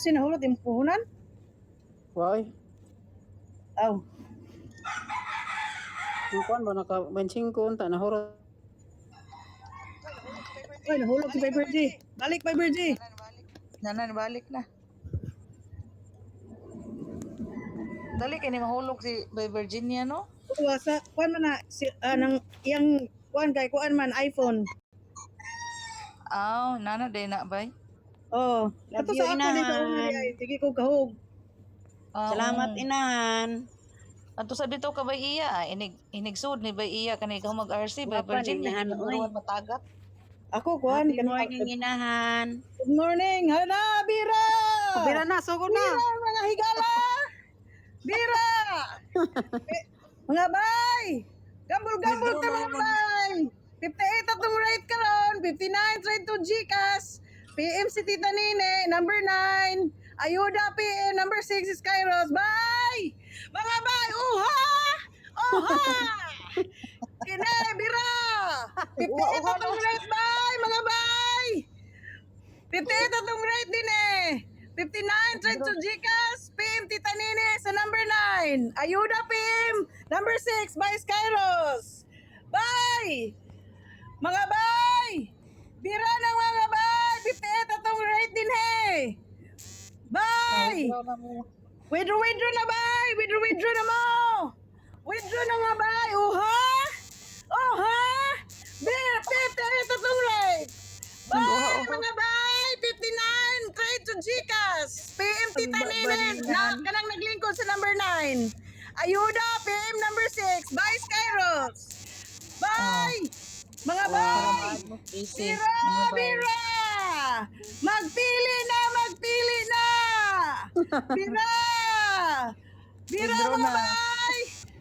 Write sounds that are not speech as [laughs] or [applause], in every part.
Kasi nahulot yung puhunan. Why? Aw. Yung kuan ba naka 25 unta nahurot. Ay, nahulog si Piper G. Balik, Piper G. Nanan, balik na. Dali kay ni mahulog si by Virginia no? Kuha sa, man na, si, ah, nang, iyang, kuhan kay, kuhan man, iPhone. Aw, nana day na bay. Oh, Love ato you, sa ako din sa inahan. una ay, sige ko kahog. Ah, Salamat inahan. Ato sa dito ka bay iya, inig inigsud ni bay iya kanay ka mag-RC by Wapa, Virginia. ninahan, oy. Nuruan matagat. Ako, kuhan. Happy morning inahan. Good morning. Hala, Bira! Bira na sugo na. Bira, mga higala! [laughs] Bira! Eh, [laughs] mga bay! Gambol-gambol ka mga bay! 58 atong rate karon, 59 trade to Gcash. PM si Tita Nine, number 9. Ayuda PM, number 6 is Kairos. Bye! Mga bay, uha! Uha! [laughs] Kine, Bira! 58 atong rate, bay! Mga bay! 58 atong rate din eh. 59 trade to Gcash. PM Tita Nene sa number 9. Ayuda PM. Number 6 by Skyros. Bye! Mga bay! Bira ng mga bay! 58 atong rate din eh. Bye! Withdraw, withdraw na bay! Withdraw, withdraw na mo! Withdraw na nga bay! Uha! Uha! Bir, 58 atong rate! Bye, mga bay! 59! Trade to Gcash! PM Tita Nene! Na, kanang naglingkod sa number 9. Ayuda! PM number 6. Bye, Skyros! Bye! Mga bay! Easy. Bira! Magpili na! Magpili na! [laughs] Bira! Bira, Withdraw mga na. bay!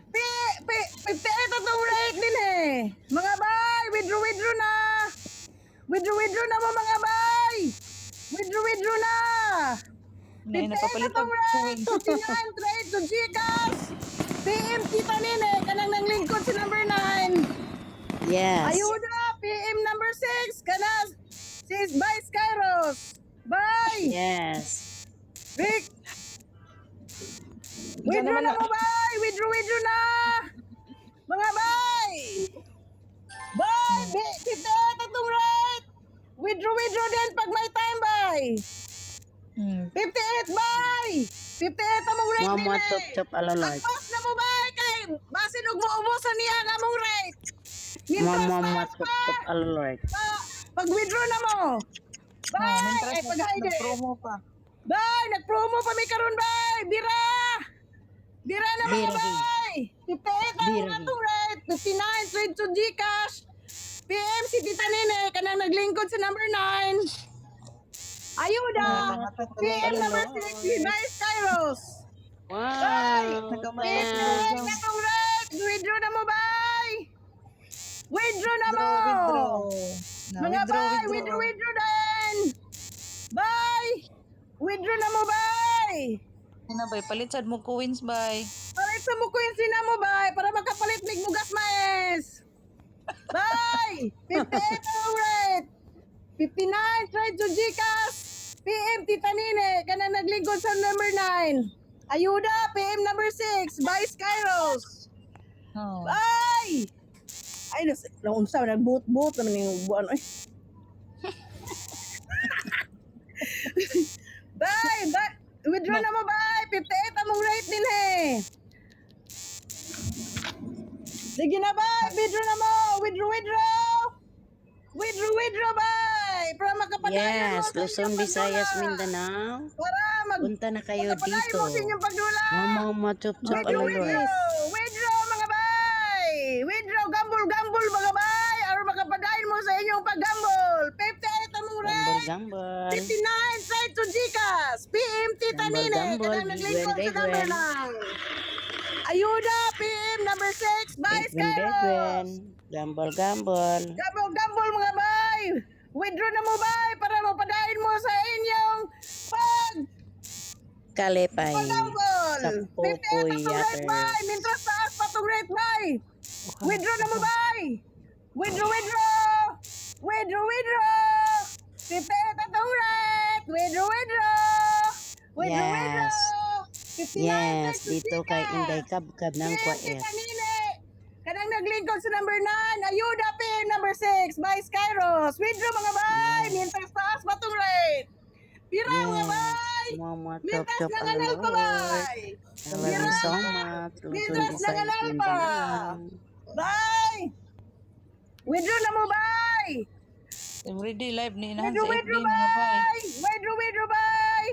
Pi, pi, 58 atong rate din eh! Mga bay! Withdraw, withdraw na! Withdraw, withdraw na mo mga bay! Withdraw, withdraw na! Nay napapalit og rate! [laughs] 59 trade to Gcash! PM Tita Nene! Kanang nang lingkod si number 9! Yes. Ayuda! PM number 6! Kana! Sis by Skyros! Bye! Yes. Vic! Withdraw na mo, bay! Withdraw, withdraw na! Mga! Bay! Bi- Kita tatong right! Withdraw, withdraw din pag may time! Hmm. 58, bay! 58 among rate din Mama chop chop alalay. Pagpas na mo, bay! Kay basin og maubusan niya ang among rate! Mama chop chop alalay. Pa- Pag-withdraw na mo! Ah, Bay! mintras Ay, pag-hide! promo pa. Bay, nag-promo pa mi karon bay. Bira. Bira na mga bay. 58 ang Bira, atong rate. 59 trade to Gcash. PM si Tita Nene kanang naglingkod sa number 9. Ayuda. PM number 6 si Vice Kairos. Wow. PM Wow. na rate. Withdraw na mo bay. Withdraw na mo. Withdraw. Na, Mga withdraw, bay, withdraw. withdraw, withdraw din. Bye. Withdraw na mo bay. Ina bay palit sad mo coins bay. Palit sa mo ko yung sina mo, bay, para makapalit mig mugas mais. Bye! 58 ang rate. 59 trade to Gcash. PM Tita Nine, kanang naglingkod sa number 9. Ayuda, PM number 6. Bye, Skyros. Oh. Bye! Ay, nas, naunsa, nagbuot-buot naman yung buwan. Ay. [laughs] bye! Bye! Withdraw na mo, bye! 58 among rate din eh. Sige na, bye! Withdraw na mo! Withdraw, withdraw! Withdraw, withdraw, bye! Para makapadayan Yes, mo sa Luzon, inyong Visayas. Mindanao. Para mag... Punta na kayo dito. mo sa inyong pagdula. Mama chop chop Withdraw, alalay. withdraw! Withdraw, mga bay! Withdraw, gambol, gambol, mga bay! Or makapadayin mo sa inyong paggambol. 58 gambol. 59 trade to Gcash. PM Tita Gambol, Nine. gambol, Kanang naglingkod sa number lang. Ayuda, PM number 6. Bye, Bedwen Skyros. bedwen. Gambol gambol. Gambol, gambol, mga bay! Withdraw na mo, bay, para mapadayin mo sa inyong pag Kalepay. Pagambol! Sa 58 Popoy atong rate, Yater. bay! Mintras taas pa tong rate, bay! Withdraw na mo, bay! Withdraw, withdraw! Withdraw, withdraw! 58 atong rate! Withdraw, withdraw! Widro, widro. Yes. 59 Yes, to dito kay. Inday Kabkab ng Yes, Kwaet. Kanang naglingkod sa number 9. Ayuda PM number 6 by Skyros. Withdraw mga bay. Mintas taas batong rate. Pira mga bay. Mintas na ganal pa bay. Much. Mintas na ganal design pa. Bay. Withdraw na mo bay. Everyday live ni inahan sa FB mga bay. Withdraw, withdraw bay.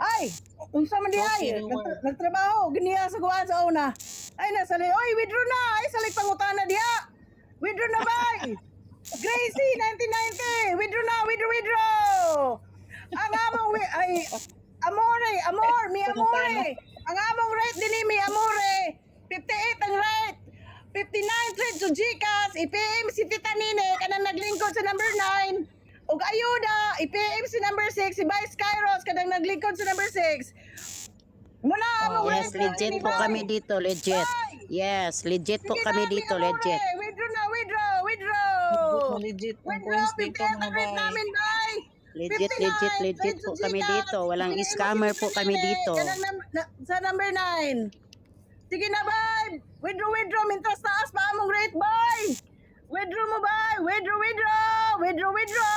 Ay, unsa man di ay. Nagtrabaho, ganiya sa kuhaan sa una. Ay, nasa li. Oy, withdraw na. Ay, salig pangutana diha. Withdraw na bay. [laughs] Gracie, 1990. Withdraw na, withdraw, withdraw. Ang among, ay, amore, amor, mi amore. Ang among rate din ni mi amore. 58 ang rate. 59 trade to Gcash, IPM si Tita Nine, kanang naglingkod sa number 9. Ug ayuda, IPM si number 6, si Vice Kairos, kanang naglingkod sa number 6. Muna among Oh, Yes, legit po kami dito, legit. Bay. Yes, legit po Sige kami na, dito, legit. Withdraw na, withdraw, withdraw. Legit Withdraw, coins dito 58 mga ang rate bay. namin, bay. Legit, 59, legit, legit po kami dito. Walang scammer po kami dito. sa number 9. Sige na, bay. Withdraw, withdraw. Mintas taas pa among rate, bay. Withdraw mo, bay. Withdraw, withdraw. Withdraw, withdraw.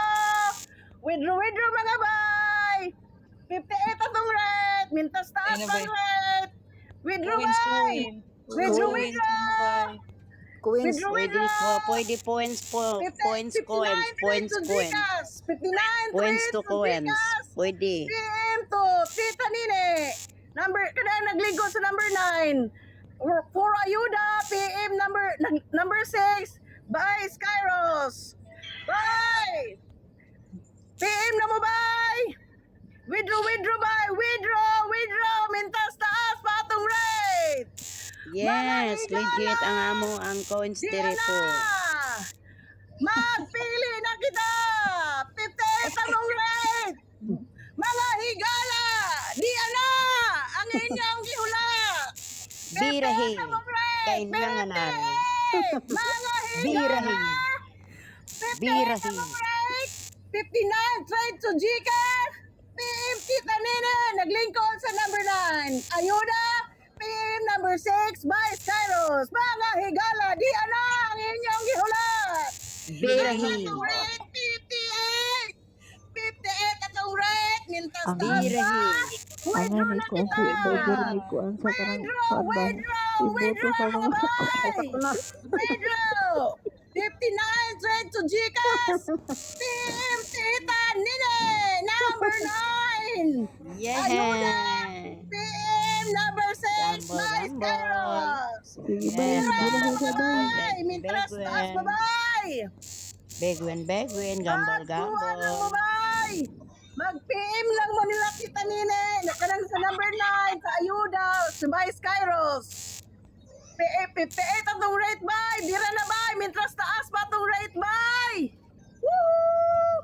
Withdraw, withdraw, mga bay. 58 atong rate. Mintas taas pa rate. Withdraw, bay. coin. Withdraw, Coins, withdraw. Withdraw, Pwede withdraw. po, pwede points po, 50 points, 59 coins, points, to coins. Gcash. 59 Points to coins. Pwede. PM to Tita Nine. Number, kada nagligo sa number 9. For, ayuda, PM number number 6 by Skyros. Bye! PM na mo, bye! Withdraw, withdraw, bye! Withdraw, withdraw! Mintas taas pa atong rate! Yes, legit ang amo ang coins Di dire po. Magpili na kita! 58 anong rate! Mga higala! Di ana! Ang inyong gihula! Birahi. 58 anong rate! Kay nanganan. 58! Mga Birahi. Higala! 58 Birahi. anong rate! 59 trade to Gcash! PM Tita Nene, naglingkod sa number 9. Ayuda, PM number 6 by Skyros. Mga higala, di ana ang inyong gihulat. Birahi. Atong rate, 58. 58 atong rate. Mintas Ang taas birahi. pa. Ano Withdraw ni na ko kita. Withdraw, withdraw, iboto sa mga. Withdraw. 59 trade to Gcash. PM Tita Nene, number 9. Yeah. PM number 6, Gamble, Vice gamble. Kairos. sige ka ba Bye! Mintras taas, bye-bye! Begwen, begwen, gambol, gambol. bye Mag-PM lang mo nila kita nine. Kanang sa number 9, sa ayuda, sa Vice Kairos. PA58 atong rate bye. Bira na bye. Mintras taas pa atong rate bye. Woo!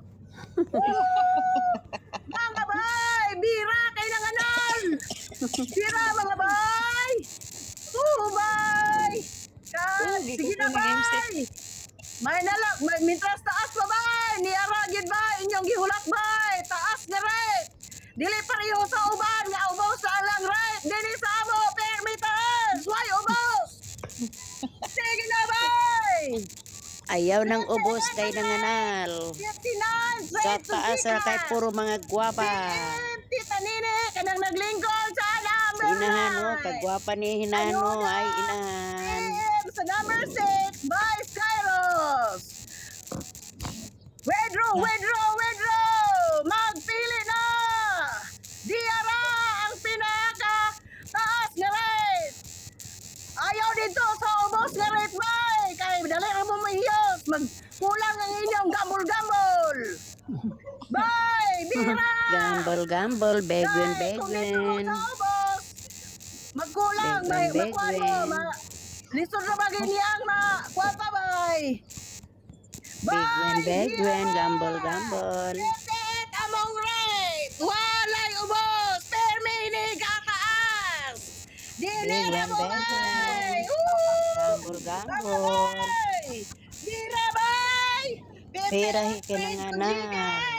Woo! Mga bye. Bira kay nanganan. Bira mga bye. Woo, bye. Ka- Uy, Sige na bye. May nalak, may mintras taas pa bye. Ni aragid bye. Inyong gihulak bye. Taas na rate. Dili pareho sa uban nga ubaw Ayaw ng ubos kay nanganal. 59 Sa taas ra kay puro mga gwapa. Number Inahano, nine. kagwapa ni Hinano ay inahan. Gambol, gambol, begwen, begwen. Magkulang! Begwen, Magkuhan mo! Ma Lisod na bagay niyang ma... Kuha pa, bay! Begwen, begwen, gambol, gambol. Reset among rate! Walay ubos! Permini kataas! Dili na mo bay! Gambol, gambol. Dira bay! Pera Pipit, kinanganan. Withdraw,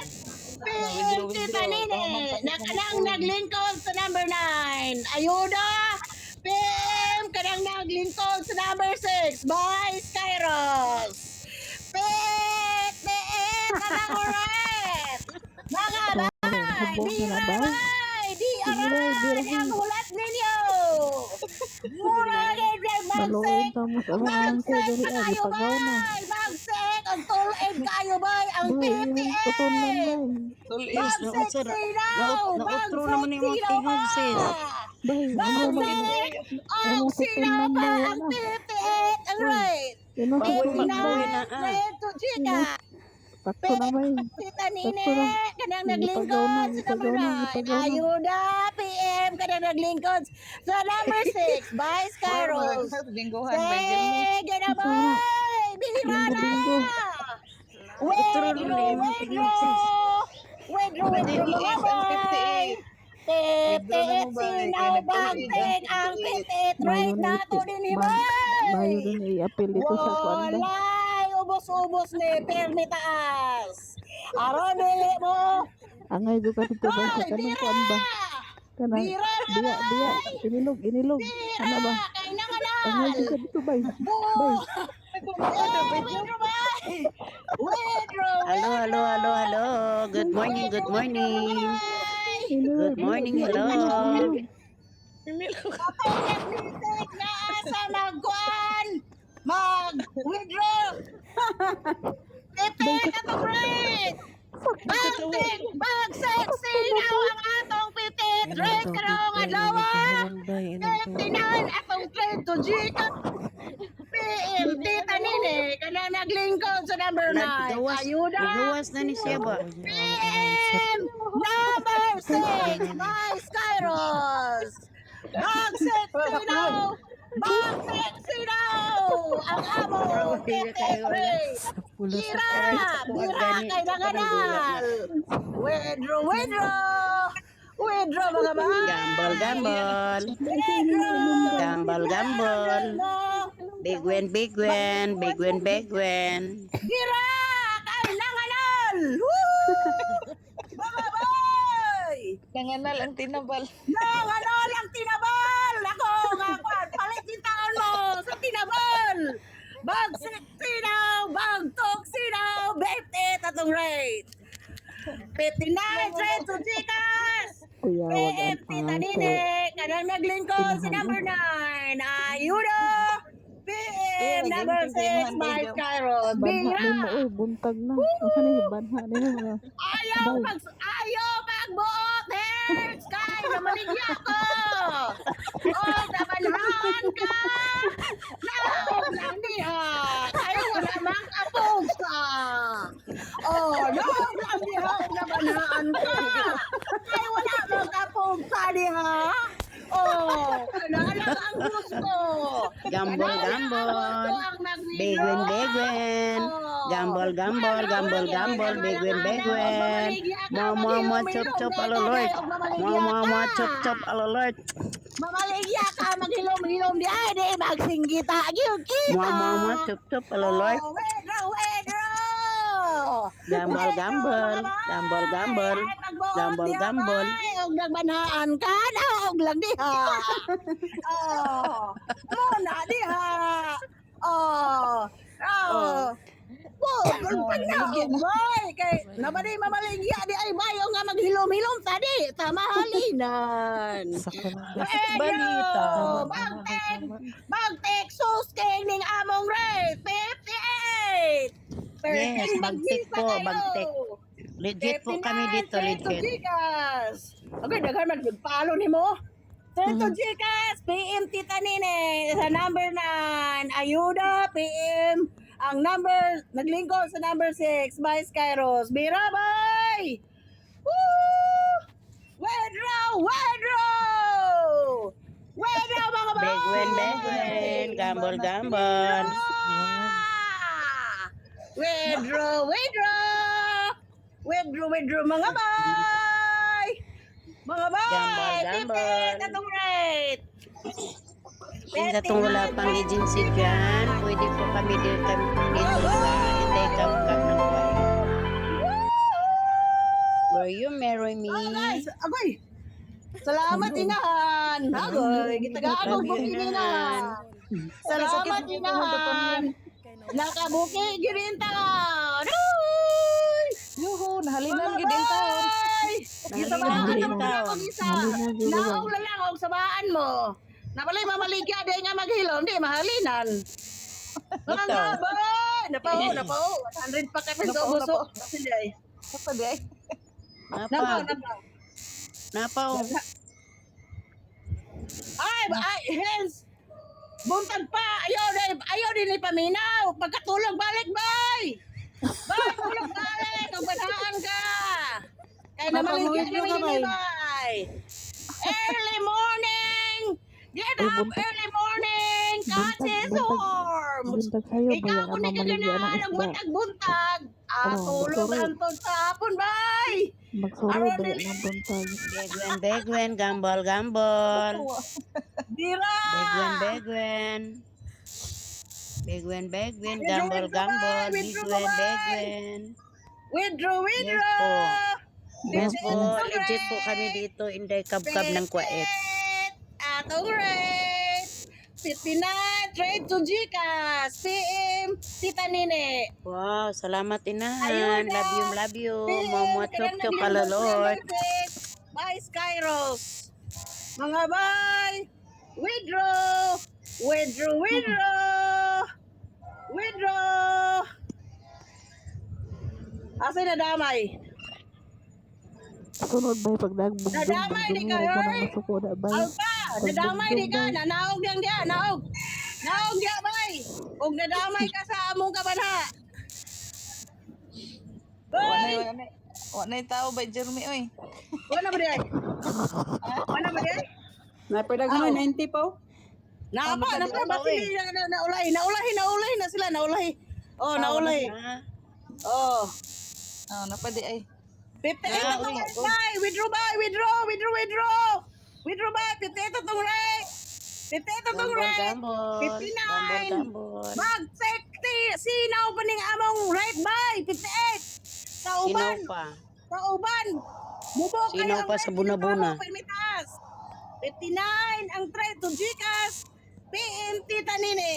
Tita withdraw. Nene, Tama, na kanang naglingkod sa number 9. Ayuda! PM! Kanang naglingkod sa number 6. Bye, Skyros! Pet! Pet! Kanang red! Mga bay! Di bay. Di aray! Ang hulat ninyo! [laughs] Mura magsik! Magsik na. bay! Magsik! Ang tuloy kayo, bay! Ang Bay, yung tuton lang 58! bay. Tulis, na usad. sinaw! na-outro naman yung mga tingog, sis. Bay, ba? ano ba? Ang Ano, Ang bay, 58! Ang right! Ano sa Baboy, tuton baboy bay? na, ah. Red to Chica! Sakto na bay. Tita Nine, na. kanang na, naglingkod sa number ipagaw [laughs] na, 9. ipagaw na. Ayuda, PM, kanang naglingkod sa number 6. Bye, Skyros. Lingguhan, by Jelmy. Sige na boy! Bihira na! Wedro, wedro! Wedro, wedro bangting ang right na to din ni Bayo din i-appeal dito sa kuan ba? Walay! Ubos-ubos ni permi taas! Aron dili mo! Angay do ka dito ba sa kanang kuan ba? Kanang Bira na biya biya inilog inilog. Ano ba? Angay do ka dito. Bay. Hello, hello, hello, hello. Good morning, good morning. Good morning, hello. Kapag na magkuan, mag-withdraw. Pepe, katong Bagtig, bagsexy now ang atong pitit. Red karong adlaw. 59 atong trade to. Kana naglingkod sa number 9. Naggawas, Ayuda. naggawas na ni siya ba? PM, number 6, my Skyros. Bagsexy now. Bagsexy now. Ang amo, pitit rate. Bira! Kay nanganal! Wedro, wedro! Wedro mga ba? Gambol, gambol. Wedro! Gambol, gambol. Big win, big win. Big win, big win. Bira! Kay nanganal! Woo! Mga boy! Nanganal ang tinabal. Nanganal ang tinabal! Ako nga kwan, palit yung taon mo sa tinabal! Bagsik sinaw, bagtok sinaw, 20 tatong rate! 59 rate to Gcash! Kuya, wag ang pangalan. Nine, kanang naglingkod sa number 9, Ayuda! PM number 6, Mike Kairos, Banha mo oy buntag na. Asa na yung banha niya? Ayaw mag ayaw magbuot, Hertz! Kay namaligya ko! Oh, namanhawan ka! Naog lang niya! Ayaw wala mang kapog ka! Oh, naog lang niya! Namanhaan ka! Ay, wala mang kapog ka niya! Oh, kanala ang gusto! Gambol, gambol. Big win, big win. Gambol, gambol, gambol, gambol. Big win, big win. Mo, mo, mo, chop, chop, alolort. Mo, mo, mo, chop, chop, alolort. Mamaligya ka, maghilom-hilom di ay, di magsinggita, gyud kita. Mo, mo, mo, chop, chop, alolort. Oh, wedro, wedro. Gambol, gambol. Gambol, gambol. Gambol, gambol. Og nagbanhaan ka na, og lang diha. [laughs] Oh, muna diha. Oh, oh. Oh, pag na, boy, kay nabadi mamaligya di ay bayo nga maghilom-hilom tadi, tamahalinan. [laughs] Balita. Bagtek! Bagtek! Sus king ning among rate! 58! Yes, [laughs] bagtek po, bagtek. Legit po kami dito, legit. Okay, daghan magpalo ni mo. Tento Gcash, PM Tita Nine, sa number 9, Ayuda, PM, ang number, naglingkod sa number 6, by Skyros, Birabay! Woo! Wedro! Wedro! Wedro, mga Big win, big win. Gambol, gambol. Wedro, wedro! Wedro, wedro, mga bay! Mga bay! Gambol. Tipid, atong rate! Sa itong wala pang agency dyan, pwede po kami din kami dito sa Itay Kapkap ng Buhay. Where agoy. Salamat inahan. Agoy, gitagaan you, buking inahan. inahan. Salamat inahan. Nakabuki girinta. Uy! Yuhu, nahalinan gid din taon. Kita ba Nahalinan ka din mo taon. ako isa? Nahalinan din taon. Naog lang og sabaan mo. Nabalay mamaligya day nga maghilom di mahalinan. Mga Ito. gabay! Napao, napao. 100 pa kay peso Napao, buso. napao. Di ay? Napao, Napa, napao. napa, oh. Ay, ba- ay, hens. Buntag pa. Ayaw din, ayaw din ipaminaw. Pagkatulog balik, bay. Bay, tulog balik. Kung banaan ka. Kaya naman Mapamuhid hindi mo ka, bay. bay. Early morning. Get up early morning. Sa'yo ba Ikaw kung mamaligya ng buntag-buntag. Ah, Oh, ang bay. Magsuro ba buntag? Begwen, begwen, gambol, gambol. [laughs] Dira. Begwen, begwen. Begwen, begwen, gambol, gambol. Begwen, begwen. Withdraw, withdraw. Yes po, Legit. po kami dito, Inday Kabkab ng Kuwait. Atong rate. 59, trade to Gcash. PM, Tita Nene. Wow, salamat Ayun inahan. na. Love you, love you. Sa Lord. number six. Bye, Skyros. Mga bye. Withdraw. Withdraw, withdraw. Withdraw. Asa na damay? Sunod ba yung pagdagbog? Nadamay di ka, Dumuro mo Roy. ng masuko na ba? Alpa, nadamay di ka, nanaog lang diya, naog. Naog diya, bay. Ug nadamay ka sa among kabanha. Wa na Bay, wa na. Na tao ba Jeremy oy. wala ba diya? Wala ba diya? Napadag mo 90 po. Napa, Ah, napa, magkano basi na, na, naulahi, naulahi, naulahi na sila, naulahi. Oh, naulahi. Oh. Ah, na pa di ay. 58 Ah, atong uy, rate, bay. Withdraw, bay. Withdraw, withdraw, withdraw. Withdraw, bay. 58 atong rate. 58 atong Gambol, rate. gambol. 59. Gambol, gambol. Mag safety sinaw pa ning among right by 58 sa Sinaw uban pa. sa uban mubok Sinaw pa sa buna-buna. permitas 59 ang try to Gcash PM Tita Nini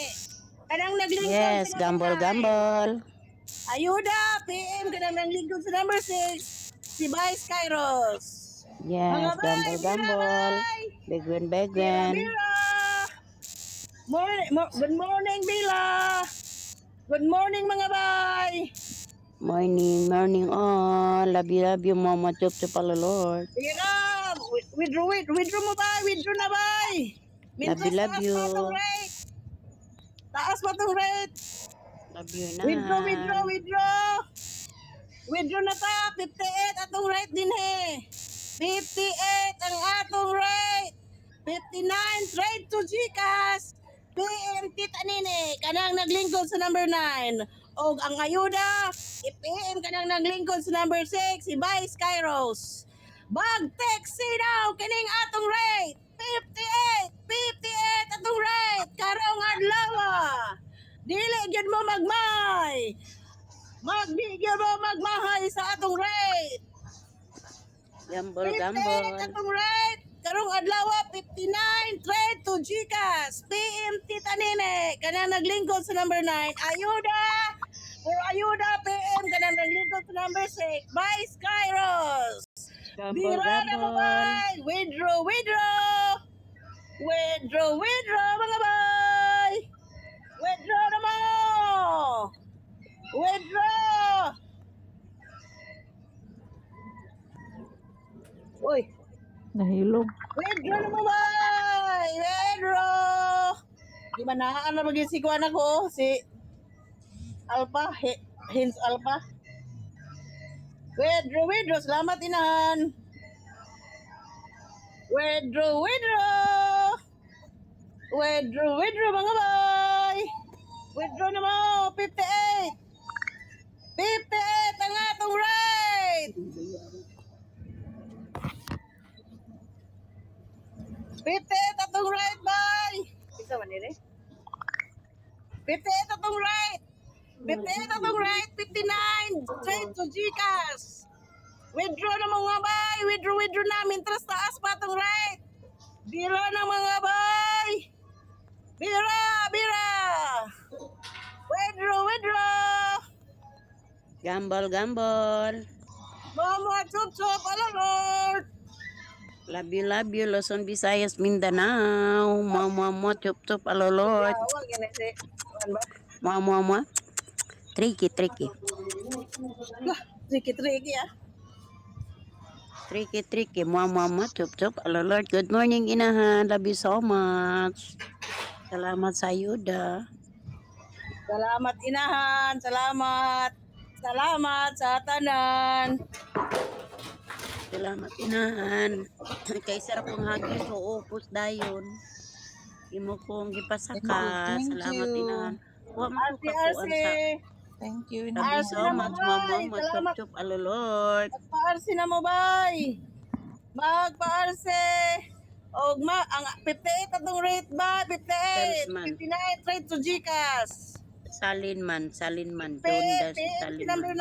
kanang naglingkod Yes, gambol, gambol. ayuda PM kanang naglingkod sa number 6 si Vice Kairos Yes, bay, gambol, gambol. bay. Begwen, begwen. Morning, mo- good morning, Bila. Good morning, mga bay. Morning, morning all. Love you, love you, Momo chop chop pala, Lord. Bila. Wi- Withdraw, withdraw, withdraw mo ba? Withdraw na ba? Love you, love you. Taas pa tong rate. Taas pa tong rate. Love you na. Withdraw, withdraw, withdraw. Withdraw na ta. 58 atong rate din he. 58 ang atong rate. 59 trade to Gcash. PM Tita kanang naglingkod sa number 9. O ang ayuda, i-PM kanang naglingkod sa number 6, si Vice Kairos. Bag taxi daw, kining atong rate. 58, 58 atong rate. Karong adlaw. Dili gyud mo magmay. Magbigyan mo magmahay sa atong rate. Gambol, 58 gambol. atong rate. Karong adlaw 59 trade to Gcash. PM Tita Nene. Kanang naglingkod sa number 9. Ayuda. For ayuda PM kanang naglingkod sa number 6. By Skyros. Gambol, Bira na bay. Withdraw, withdraw. Withdraw, withdraw mga bay. Withdraw na mo. Withdraw. Uy. Nahilom. Withdraw na mo bay. Withdraw. Di ba na ano maging si kuwan ako? Si Alpha. He, Hins Alpha. Withdraw, withdraw. Salamat inahan. Withdraw, withdraw. Withdraw, withdraw mga bay. Withdraw na mo. 58. 58 ang atong rate. 58 atong rate bay. Isa man nire. 58 atong rate. 58 atong rate. 59. Straight to Gcash. Withdraw na mga bay. Withdraw, withdraw namin. Tras taas pa itong right. Bira na mga bay. Bira, bira. Withdraw, withdraw. Gambol, gambol. Mama, chup, chup. Lord. Love you, love you. Luzon, Visayas, Mindanao. Mua, mua, mua. Chup, chup. Alolot. Mua, mua, mua. Tricky, tricky. Lah, Tricky-tricky ah. Tricky, tricky. Mua, mua, mua. Chup, chup. Alolot. Good morning, inahan. Love you so much. Salamat sa ayuda. Salamat inahan. Salamat. Salamat sa tanan. Salamat, inahan. Kay sarap ang hagis ko. Upos dayon. Imo kong gipasaka. Salamat, inahan. Wa mo Arsi, ko sa... Thank you. You so much, mama. Bay. Chup, Salamat. chup, alolot. Magpaarsi na mo, bay. Magpaarsi. Og ma, ang 58 atong rate ba? 58. Thanks, man. 59 rate to Gcash. Salin man, salin man. Pe, si Salin man.